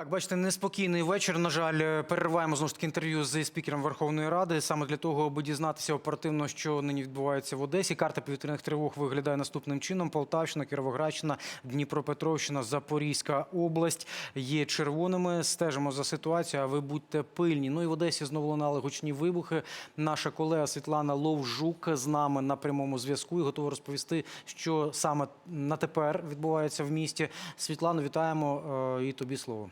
Так, бачите, неспокійний вечір. На жаль, перериваємо знову ж таки інтерв'ю з спікером Верховної Ради саме для того, аби дізнатися оперативно, що нині відбувається в Одесі. Карта повітряних тривог виглядає наступним чином: Полтавщина, Кіровоградщина, Дніпропетровщина, Запорізька область є червоними. Стежимо за ситуацією. А ви будьте пильні. Ну і в Одесі знову лунали гучні вибухи. Наша колега Світлана Ловжук з нами на прямому зв'язку і готова розповісти, що саме на тепер відбувається в місті. Світлано, вітаємо е, і тобі слово.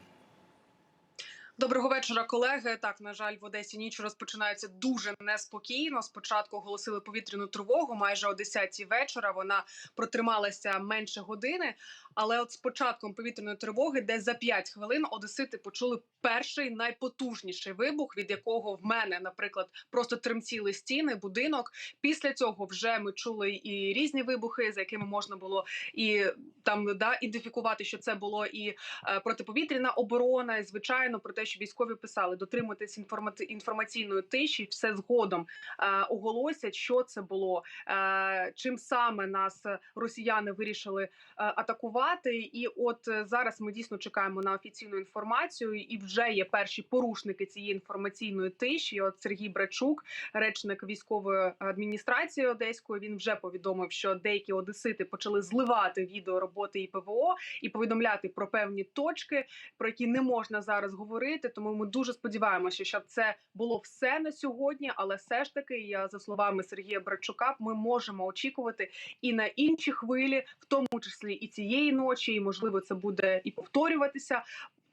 Доброго вечора, колеги. Так, на жаль, в Одесі ніч розпочинається дуже неспокійно. Спочатку оголосили повітряну тривогу майже о 10 вечора. Вона протрималася менше години. Але от з початком повітряної тривоги, десь за 5 хвилин, одесити почули перший найпотужніший вибух, від якого в мене, наприклад, просто тремтіли стіни, будинок. Після цього вже ми чули і різні вибухи, за якими можна було і там да ідентифікувати, що це було і е, протиповітряна оборона, і звичайно про те, що військові писали інформати- інформаційної тиші, все згодом е, оголосять, що це було, е, чим саме нас росіяни вирішили е, атакувати. І от е, зараз ми дійсно чекаємо на офіційну інформацію, і вже є перші порушники цієї інформаційної тиші. От Сергій Брачук, речник військової адміністрації Одеської, він вже повідомив, що деякі одесити почали зливати відео роботи ІПВО і повідомляти про певні точки, про які не можна зараз говорити. Тому ми дуже сподіваємося, щоб це було все на сьогодні. Але все ж таки, я за словами Сергія Брачука, ми можемо очікувати і на інші хвилі, в тому числі і цієї ночі, і можливо це буде і повторюватися.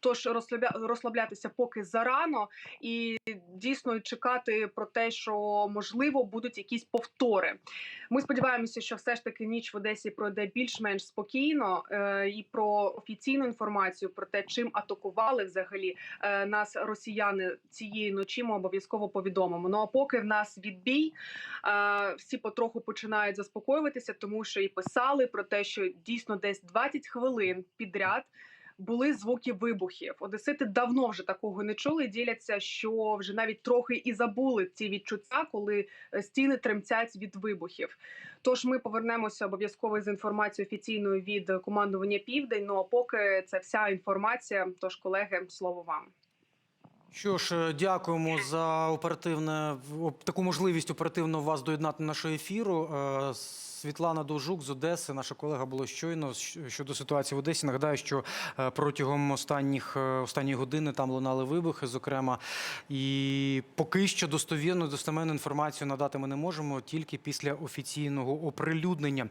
Тож розслабля- розслаблятися поки зарано, і дійсно чекати про те, що можливо будуть якісь повтори. Ми сподіваємося, що все ж таки ніч в Одесі пройде більш-менш спокійно, е, і про офіційну інформацію про те, чим атакували взагалі е, нас росіяни цієї ночі. Ми обов'язково повідомимо. Ну а поки в нас відбій, е, всі потроху починають заспокоюватися, тому що і писали про те, що дійсно десь 20 хвилин підряд. Були звуки вибухів. Одесити давно вже такого не чули. Діляться, що вже навіть трохи і забули ці відчуття, коли е, стіни тремтять від вибухів. Тож ми повернемося обов'язково з інформацією офіційною від командування Південь. Ну а поки це вся інформація. Тож, колеги, слово вам. Що ж, е, дякуємо за оперативне таку можливість оперативно вас доєднати до нашого ефіру. Е, Світлана Довжук з Одеси, наша колега була щойно щодо ситуації в Одесі. Нагадаю, що е, протягом останніх останньої години там лунали вибухи, зокрема, і поки що достовірну достеменну інформацію надати ми не можемо тільки після офіційного оприлюднення.